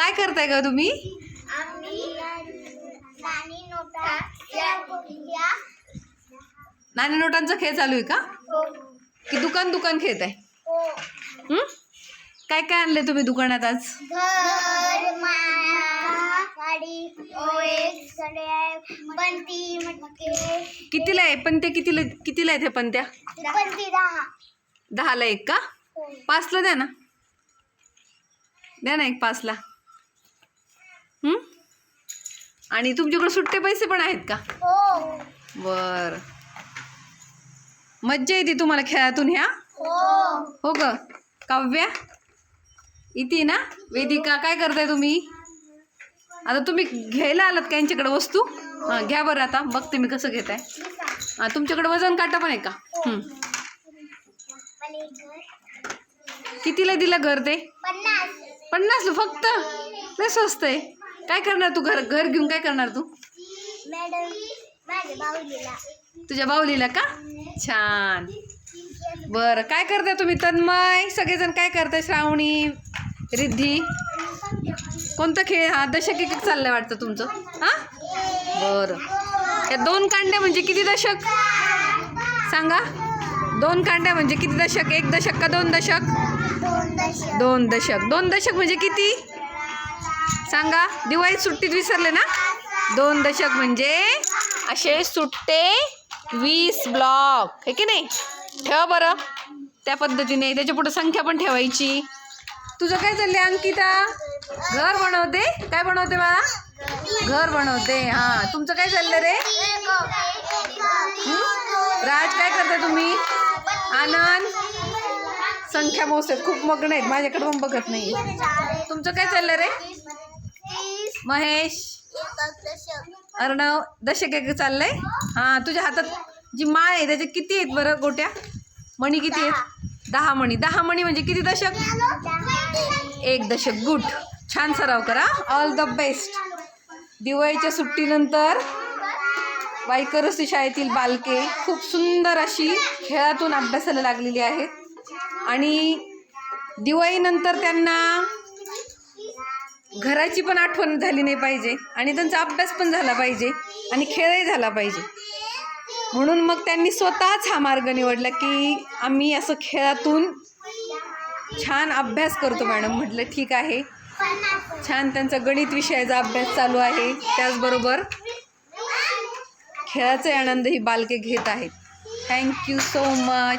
काय करताय का तुम्ही? नाणी नोटांचा खेळ चालू आहे का? हो. की दुकान दुकान खेळत आहे हो? काय काय आणले तुम्ही दुकानात आज? कितीला आहे? पण ते कितीला कितीला आहेत पण त्या? दहाला एक का? हो. पाचला द्या ना. द्या ना एक पाचला? आणि तुमच्याकडे सुट्टे पैसे पण आहेत का? हो. बर. मज्जा येते तुम्हाला खेळातून ह्या? हो. हो ग. काव्या? इथे ना वेदिका. काय करताय तुम्ही? आता तुम्ही घ्यायला आलात का यांच्याकडे वस्तू? हां घ्या बरं आता. बघते मी कसं घेताय. हां तुमच्याकडे वजन काटा पण आहे का. कितीला दिलं घर ते? पन्नास. पन्नास? फक्त? लय स्वस्त आहे. काय करणार तू घर घर घेऊन काय करणार तू? मॅडम माझ्या बाहुलीला तुझ्या बाहुलीला का? छान. बरं काय करताय तुम्ही? तन्मय? सगळेजण काय करताय? श्रावणी? रिद्धी? कोणता खेळ? हा दशक एक चाललंय वाटतं तुमचं. हां? बरं. या दोन कांड्या म्हणजे किती दशक? सांगा. दोन कांड्या म्हणजे किती दशक? एक दशक का दोन दशक. दोन दशक. दोन दशक म्हणजे किती? सांगा दिवाळीत सुट्टीत विसरले ना? दोन दशक म्हणजे? असे सुट्टे वीस ब्लॉक हे की नाही? ठेवा बरं. त्या पद्धतीने. त्याच्या पुढे संख्या पण ठेवायची. तुझं काय चाललंय अंकिता? घर बनवते? काय बनवते मला घर बनवते. हां. तुमचं काय चाललं रे? राज काय करता तुम्ही? आनंद? संख्या मोजतात. खूप मग्न आहेत. माझ्याकडे पण बघत नाही तुमचं काय चाललं रे? महेश. अर्णव दशक एक चाललंय. हां तुझ्या हातात जी माळ आहे त्याच्यात किती आहेत बरं गोट्या? मणी किती आहेत? दहा मणी. दहा मणी म्हणजे किती दशक? एक दशक. गुड. छान सराव करा. ऑल द बेस्ट दिवाळीच्या सुट्टीनंतर वायकरसी शाळेतील बालके खूप सुंदर अशी खेळातून अभ्यासाला लागलेली आहेत. आणि दिवाळीनंतर त्यांना घराची पण आठवण झाली नाही पाहिजे आणि त्यांचा अभ्यास पण झाला पाहिजे आणि खेळही झाला पाहिजे. म्हणून मग त्यांनी स्वतःच हा मार्ग निवडला की आम्ही असं खेळातून छान अभ्यास करतो मॅडम. म्हटलं ठीक आहे. छान त्यांचा गणित विषयाचा अभ्यास चालू आहे. त्याचबरोबर खेळाचे आनंद ही बालके घेत आहेत. Thank you so much